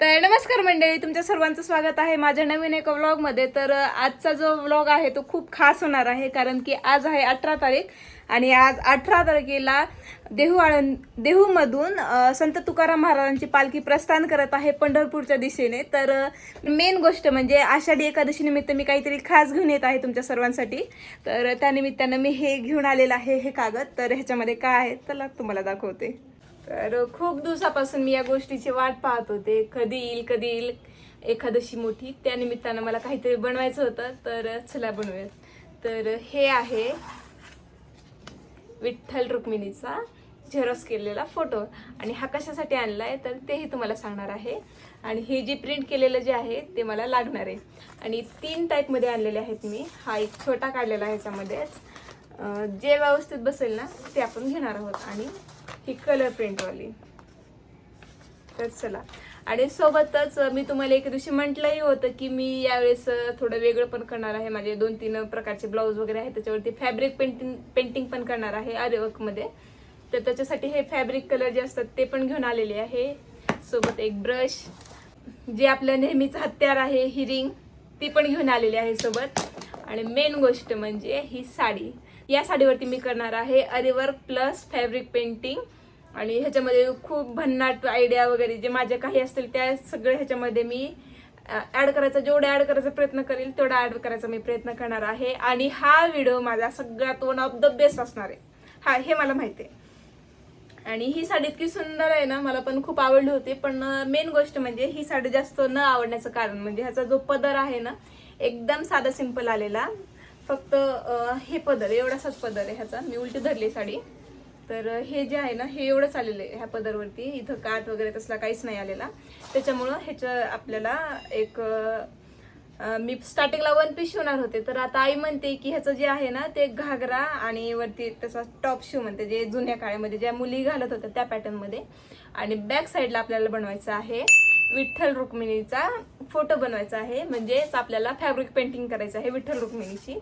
तर नमस्कार मंडळी तुमच्या सर्वांचं स्वागत आहे माझ्या नवीन एका व्लॉगमध्ये तर आजचा जो व्लॉग आहे तो खूप खास होणार आहे कारण की आज आहे अठरा तारीख आणि आज अठरा तारखेला देहू आळंद देहूमधून संत तुकाराम महाराजांची पालखी प्रस्थान करत आहे पंढरपूरच्या दिशेने. तर मेन गोष्ट म्हणजे आषाढी एकादशी निमित्त मी काहीतरी खास घेऊन येत आहे तुमच्या सर्वांसाठी. तर त्यानिमित्तानं मी हे घेऊन आलेलं आहे हे कागद. तर ह्याच्यामध्ये काय आहे? चला तुम्हाला दाखवते. तर खूप दिवसापासून मी या गोष्टीची वाट पाहत होते. कधी येईल कधी येईल एखादशी मोठी. त्या निमित्तानं मला काहीतरी बनवायचं होतं तर चला बनवूयात. तर हे आहे विठ्ठल रुक्मिणीचा झेरॉक्स केलेला फोटो. आणि हा कशासाठी आणला आहे तर तेही तुम्हाला सांगणार आहे. आणि हे जे प्रिंट केलेलं जे आहे ते मला लागणार आहे. आणि तीन टाईपमध्ये आणलेले आहेत मी. हा एक छोटा काढलेला आहे ह्याच्यामध्येच. जे व्यवस्थित बसेल ना ते आपण घेणार आहोत. आणि ही कलर प्रिंटवाली तर चला. आणि सोबतच मी तुम्हाला एक दिवशी म्हटलंही होतं की मी यावेळेस थोडं वेगळं पण करणार आहे. माझे दोन तीन प्रकारचे ब्लाऊज वगैरे आहेत. त्याच्यावरती फॅब्रिक पेंटिंग पेंटिंग पण करणार आहे आर्यवर्कमध्ये तर त्याच्यासाठी हे फॅब्रिक कलर जे असतात ते पण घेऊन आलेले आहे. सोबत एक ब्रश जे आपलं नेहमीचं हत्यार आहे ही रिंग ती पण घेऊन आलेली आहे सोबत. आणि मेन गोष्ट म्हणजे ही साडी. या साडीवरती मी करणार आहे अरिवर्क प्लस फॅब्रिक पेंटिंग आणि ह्याच्यामध्ये खूप भन्नाट आयडिया वगैरे जे माझ्या काही असतील त्या सगळ्या ह्याच्यामध्ये मी ॲड करायचा जेवढा ॲड करायचा प्रयत्न करेल तेवढा ॲड करायचा मी प्रयत्न करणार आहे. आणि हा व्हिडिओ माझा सगळ्यात वन ऑफ द बेस्ट असणार आहे. हा हे मला माहिती आहे. आणि ही साडी इतकी सुंदर आहे ना मला पण खूप आवडली होती. पण मेन गोष्ट म्हणजे ही साडी जास्त न आवडण्याचं कारण म्हणजे ह्याचा जो पदर आहे ना एकदम साधा सिंपल आलेला. फक्त हे पदर एवढासाच पदर आहे ह्याचा. मी उलटी धरली साडी. तर हे जे आहे ना हे एवढंच आलेलं आहे ह्या पदरवरती. इथं काठ वगैरे तसला काहीच नाही आलेला. त्याच्यामुळं ह्याचं आपल्याला एक मी स्टार्टिंगला वन पीस शिवणार होते. तर आता आई म्हणते की ह्याचं जे आहे ना ते घागरा आणि वरती तसा टॉप शिव म्हणते जे जुन्या काळामध्ये ज्या मुली घालत होत्या त्या पॅटर्नमध्ये. आणि बॅक साईडला आपल्याला बनवायचं आहे विठ्ठल रुक्मिणीचा फोटो बनवायचा आहे. म्हणजेच आपल्याला फॅब्रिक पेंटिंग करायचं आहे विठ्ठल रुक्मिणीची.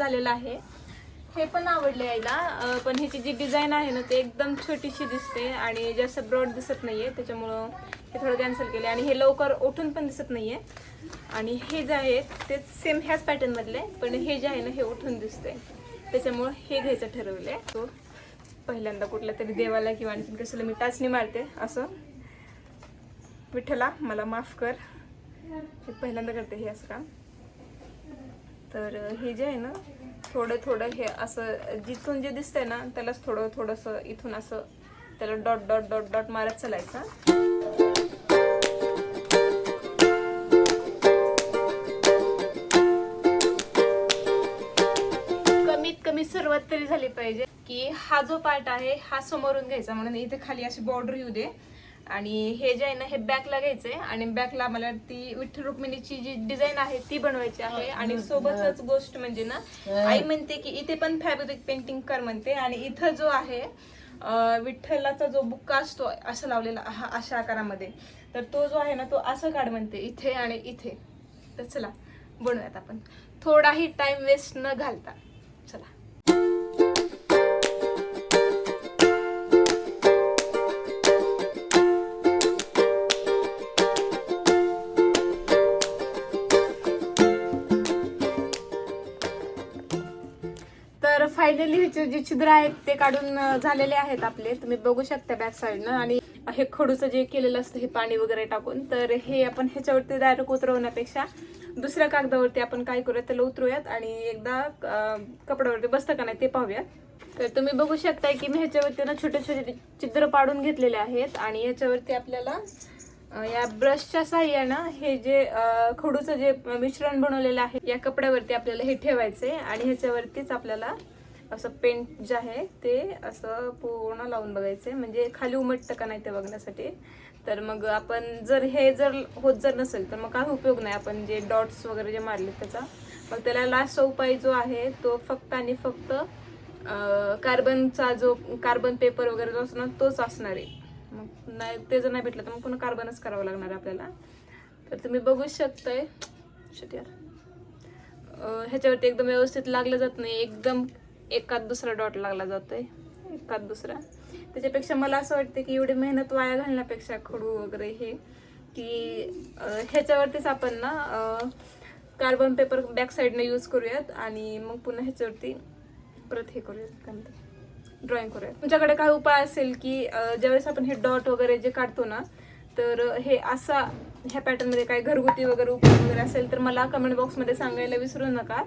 झालेलं आहे. हे पण आवडले यायला. पण ह्याची जी डिझाईन आहे ना ते एकदम छोटीशी दिसते आणि जास्त ब्रॉड दिसत नाहीये. त्याच्यामुळं हे थोडं कॅन्सल केले आणि हे लवकर उठून पण दिसत नाहीये. आणि हे जे आहे ते सेम ह्याच पॅटर्न मधले पण हे जे आहे ना हे उठून दिसते त्याच्यामुळं हे घ्यायचं ठरवलंय. तो पहिल्यांदा कुठल्या तरी देवाला किंवा आणखी कसलं मी टाचणी मारते असं. विठ्ठला मला माफ कर. पहिल्यांदा करते हे असं काम. तर हे जे आहे ना थोडं थोडं हे असं जिथून जे दिसतंय ना त्यालाच थोडं थोडंसं इथून असं त्याला डॉट डॉट डॉट डॉट मारत चालायचं. कमीत कमी सुरुवात तरी झाली पाहिजे की हा जो पार्ट आहे हा समोरून घ्यायचा. म्हणून इथे खाली अशी बॉर्डर येऊ दे. आणि हे जे आहे ना हे बॅकला घ्यायचंय आणि बॅकला मला ती विठ्ठल रुक्मिणीची जी डिझाईन आहे ती बनवायची आहे. आणि सोबतच गोष्ट म्हणजे ना आई म्हणते की इथे पण फॅब्रिक पेंटिंग कर म्हणते. आणि इथं जो आहे विठ्ठलाचा जो बुक्का असतो असं लावलेला हा अशा आकारामध्ये. तर तो जो आहे ना तो असं काढ म्हणते इथे आणि इथे. तर चला बनवूयात आपण. थोडाही टाइम वेस्ट न घालता. चला. म्हणजे लिहिचे जे छिद्र आहेत ते काढून झालेले आहेत आपले. तुम्ही बघू शकता बॅक साईडनं आणि हे खडूचं जे केलेलं असतं हे पाणी वगैरे टाकून. तर हे आपण ह्याच्यावरती डायरेक्ट उतरवण्यापेक्षा दुसऱ्या कागदावरती आपण काय करूयात त्याला उतरूयात आणि एकदा कपड्यावरती बसतं का नाही ते पाहूयात. तर तुम्ही बघू शकताय की मी ह्याच्यावरती ना छोटे छोटे चित्र पाडून घेतलेले आहेत आणि ह्याच्यावरती आपल्याला या ब्रशच्या साह्यानं हे जे खडूचं जे मिश्रण बनवलेलं आहे या कपड्यावरती आपल्याला हे ठेवायचंय. आणि ह्याच्यावरतीच आपल्याला असं पेंट जे आहे ते असं पूर्ण लावून बघायचंय. म्हणजे खाली उमटतं का नाही ते बघण्यासाठी. तर मग आपण जर हे जर होत जर नसेल तर मग काय उपयोग नाही. आपण जे डॉट्स वगैरे जे मारले त्याचा. मग त्याला लास्ट उपाय जो आहे तो फक्त आणि फक्त कार्बनचा जो कार्बन पेपर वगैरे जो असतो ना तोच असणार आहे. मग नाही ते जर नाही भेटलं तर मग पुन्हा कार्बनच करावं लागणार आहे आपल्याला. तर तुम्ही बघू शकताय. shit यार. ह्याच्यावरती एकदम व्यवस्थित लागलं जात नाही. एकदम एकात दुसरा डॉट लागला जातोय. एकात दुसरा. त्याच्यापेक्षा मला असं वाटतं की एवढी मेहनत वाया घालण्यापेक्षा खडू वगैरे हे की ह्याच्यावरतीच आपण ना कार्बन पेपर बॅक साईडनं यूज करूयात आणि मग पुन्हा ह्याच्यावरती परत हे करूयात काय ड्रॉइंग करूयात. तुमच्याकडे काय उपाय असेल की ज्यावेळेस आपण हे डॉट वगैरे जे काढतो ना तर हे असा ह्या पॅटर्नमध्ये काय घरगुती वगैरे उपाय वगैरे असेल तर मला कमेंट बॉक्समध्ये सांगायला विसरू नका.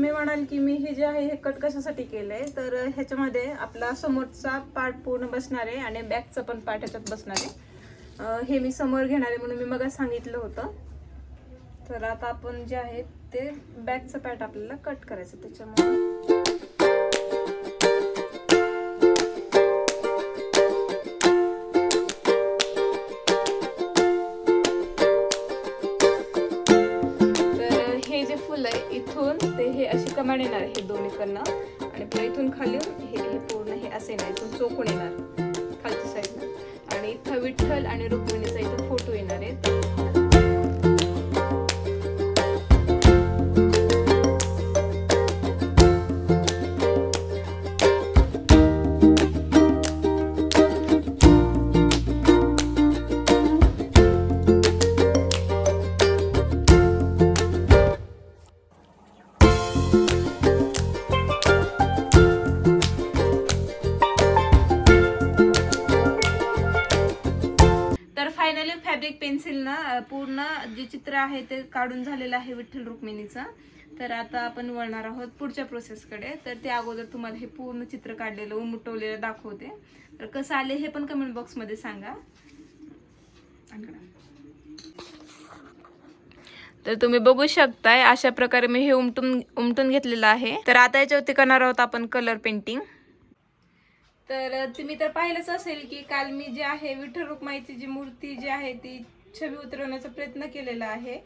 तुम्ही म्हणाल की मी हे जे आहे हे कट कशासाठी केलं आहे तर ह्याच्यामध्ये आपला समोरचा पार्ट पूर्ण बसणार आहे आणि बॅकचा पण पार्ट ह्याच्यात बसणार आहे. हे मी समोर घेणार आहे म्हणून मी मग सांगितलं होतं. तर आता आपण जे आहे ते बॅकचं पॅट आपल्याला कट करायचं त्याच्यामुळे. कमांड येणार आहे दोन्हीकडनं. आणि पुन्हा इथून खाली हे हे पूर्ण हे असे येणार. इथून चोकून येणार. खालच्या साईडनं आणि इथं विठ्ठल आणि रुक्मिणीचा इथं फोटो येणार आहेत. पूर्ण जे चित्र आहे ते काढून झालेलं आहे विठ्ठल रुक्मिणीचं. तर आता आपण वळणार आहोत पुढच्या प्रोसेसकडे तर ते अगोदर तुम्हाला हे पूर्ण चित्र काढलेलं उमटवलेलं दाखवते. तर कसं आले हे पण कमेंट बॉक्समध्ये सांगा. तर तुम्ही बघू शकताय अशा प्रकारे मी हे उमटून उमटून घेतलेलं आहे. तर आता याच्यावरती करणार आहोत आपण कलर पेंटिंग तर तुम्ही तर पाहिलंच असेल की काल मी जे आहे विठ्ठल रुक्माईची जी मूर्ती जी आहे ती छबी उतरवण्याचा प्रयत्न केलेला आहे.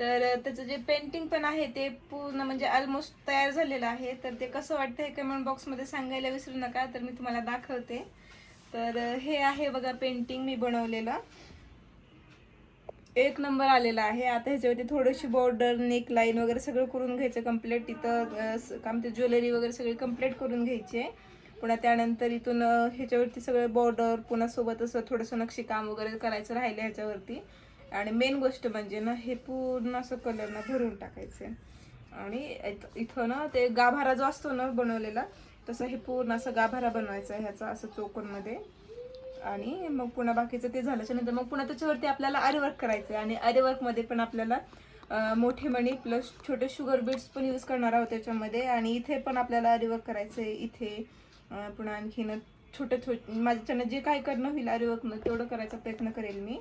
तर त्याचं जे पेंटिंग पण आहे ते पूर्ण म्हणजे ऑलमोस्ट तयार झालेलं आहे. तर ते कसं वाटतं हे कमेंट बॉक्समध्ये सांगायला विसरू नका तर मी तुम्हाला दाखवते. तर हे आहे बघा पेंटिंग मी बनवलेलं. एक नंबर आलेला आहे. आता ह्याच्यावरती थोडीशी बॉर्डर नेक लाईन वगैरे सगळं करून घ्यायचं कंप्लीट तिथं काम ते ज्वेलरी वगैरे सगळी कंप्लीट करून घ्यायची आहे. पुन्हा त्यानंतर इथून ह्याच्यावरती सगळं बॉर्डर पुन्हा सोबत असं थोडंसं नक्षीकाम वगैरे करायचं राहिलं ह्याच्यावरती. आणि मेन गोष्ट म्हणजे ना हे पूर्ण असं कलरनं भरून टाकायचं. आहे आणि इथ- इथं ना ते गाभारा जो असतो ना बनवलेला तसं हे पूर्ण असं गाभारा बनवायचा आहे ह्याचा असं चौकोनमध्ये. आणि मग पुन्हा बाकीचं ते झाल्याच्यानंतर मग पुन्हा त्याच्यावरती आपल्याला आरीवर्क करायचं आहे आणि आरीवर्कमध्ये पण आपल्याला मोठे मणी प्लस छोटे शुगर बीड्स पण यूज करणार आहोत त्याच्यामध्ये. आणि इथे पण आपल्याला आरीवर्क करायचं आहे इथे. पुन्हा आणखीन छोटं छोट माझ्याच्यानं जे काय करणं होईल आरीवर्कनं तेवढं करायचा प्रयत्न करेल मी.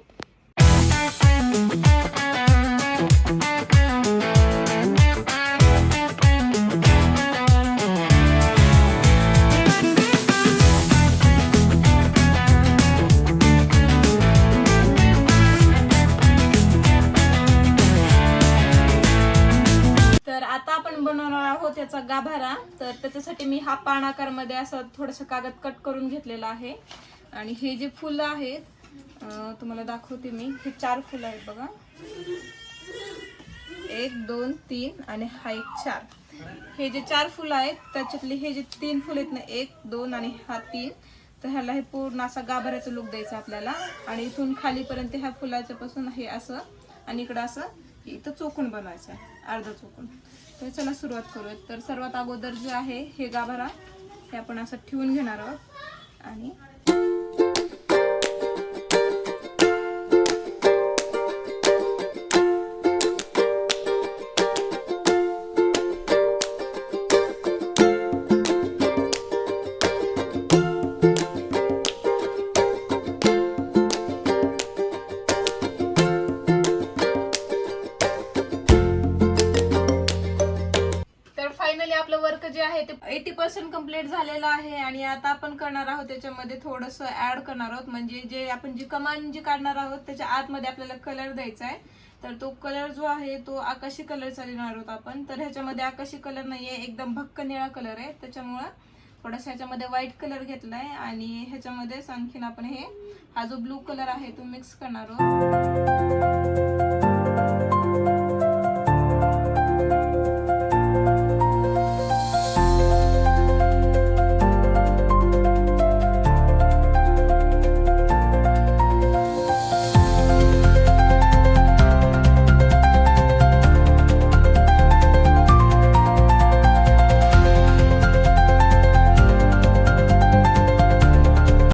तर आता आपण बनवणार आहोत याचा गाभारा. तर त्याच्यासाठी मी हा पान आकारमध्ये असं थोडंसं कागद कट करून घेतलेला आहे. आणि हे जे फुलं आहेत तुम्हाला दाखवते मी. हे चार फुलं आहेत बघा. एक दोन तीन आणि हा एक चार. हे जे चार फुलं आहेत त्याच्यातले हे जे तीन फुलं आहेत ना एक दोन आणि हा तीन तर ह्याला हे पूर्ण असा गाभाऱ्याचा लुक द्यायचा आपल्याला. आणि इथून खालीपर्यंत ह्या फुलाच्या पासून हे असं आणि इकडं असं इथं चोकून बनवायचं आहे. अर्धा चोकून. तर चला सुरुवात करूयात. तर सर्वात अगोदर जे आहे हे गाभारा हे आपण असं ठेवून घेणार आहोत. आणि आता आपण करणार आहोत त्याच्यामध्ये थोडंसं ऍड करणार आहोत. म्हणजे जे आपण जी कमान जी काढणार आहोत त्याच्या आतमध्ये आपल्याला कलर द्यायचा आहे. तर तो कलर जो आहे तो आकाशी कलरचा लिहिणार आहोत आपण. तर ह्याच्यामध्ये आकाशी कलर नाहीये एकदम भक्क निळा कलर आहे. त्याच्यामुळं थोडासा ह्याच्यामध्ये व्हाईट कलर घेतलाय. आणि ह्याच्यामध्ये आणखीन आपण हे हा जो ब्लू कलर आहे तो मिक्स करणार आहोत.